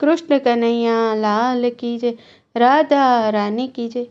કૃષ્ણ કનૈયા, લાલ કી જય, રાધા રાની કી જય.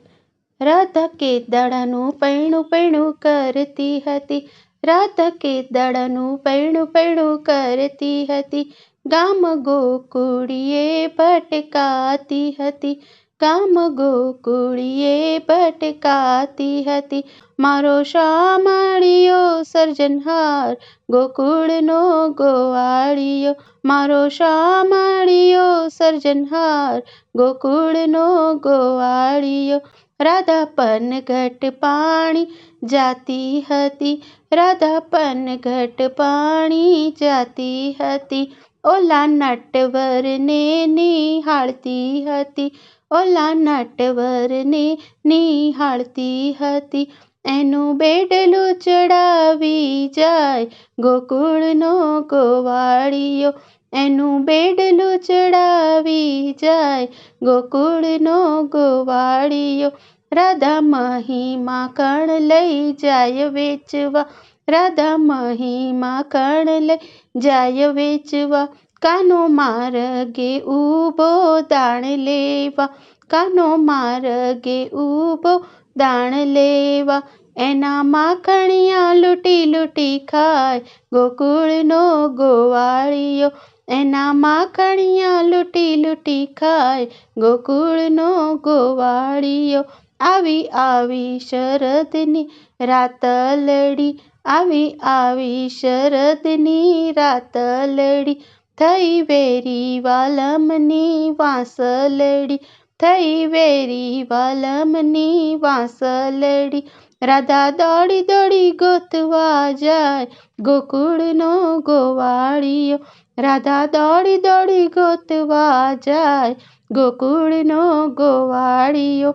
રાધા કે દાડાનું પૈણું પૈણું કરતી હતી. રાધા કે દાડાનું પૈણું પૈણું કરતી હતી. ગામ ગોકુળીએ ભટકાતી હતી. ગામ ગોકુળીએ ભટકાતી હતી. મારો શામળિયો સર્જનહાર ગોકુળનો ગોવાળિયો. મારો શામાળિયો સર્જનહાર ગોકુળનો ગોવાળિયો. રાધા પનઘટ પાણી જાતી હતી. રાધા પનઘટ પાણી જાતી હતી. ઓલા નટવરને નિહાળતી હતી, ઓલા નટવરને નિહાળતી હતી. એનું બેડલું ચડાવી જાય ગોકુળનો ગોવાળીઓ એનું બેડલું ચડાવી જાય ગોકુળનો ગોવાળિયો. રાધા મહિમા કણ લઈ જાય વેચવા રાધા મહિમા કણ લઈ જાય વેચવા કાનો માર્ગે ઊભો દાણ લેવા કાનો માર્ગે ઊભો દાણ લેવા એના માખણિયા લૂંટી લૂંટી ખાય ગોકુળનો ગોવાળિયો એના માખણિયા લૂંટી લૂંટી ખાય ગોકુળનો ગોવાળિયો આવી આવી શરદની રાત લડી આવી આવી શરદની રાત લડી થઈ વેરી વાલમની વાંસલડી, થઈ વેરી વાલમની વાંસલડી. રાધા દોડી દોડી ગોતવા જાય, ગોકુળનો ગોવાળિયો. રાધા દોડી દોડી ગોતવા જાય, ગોકુળનો ગોવાળિયો.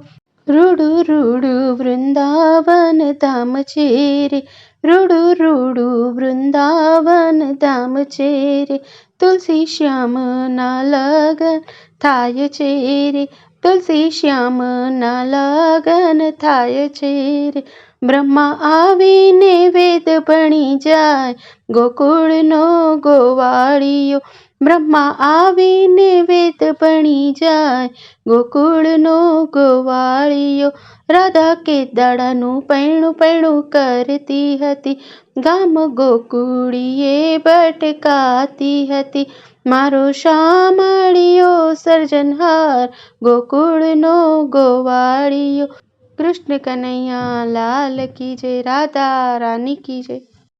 રૂડુ રૂડુ વૃંદાવન ધામ છે રે રૂડુ રૂડુ વૃંદાવન ધામ છે રે તુલસી શ્યામના લગન થાય છે રે તુલસી શ્યામના લગન થાય છે રે બ્રહ્મા આવીને વેદ ભણી જાય, ગોકુળનો ગોવાળીઓ બ્રહ્મા આવીને વેદ ભણી જાય, ગોકુળનો ગોવાળીઓ રાધા કે દાડાનું પૈણું પૈણું કરતી હતી, ગામ ગોકુળીએ ભટકાતી હતી. મારો શામાળિયો સર્જનહાર, ગોકુળનો ગોવાળિયો. કૃષ્ણ કનૈયા લાલ કી જય રાધા રાની કી જય.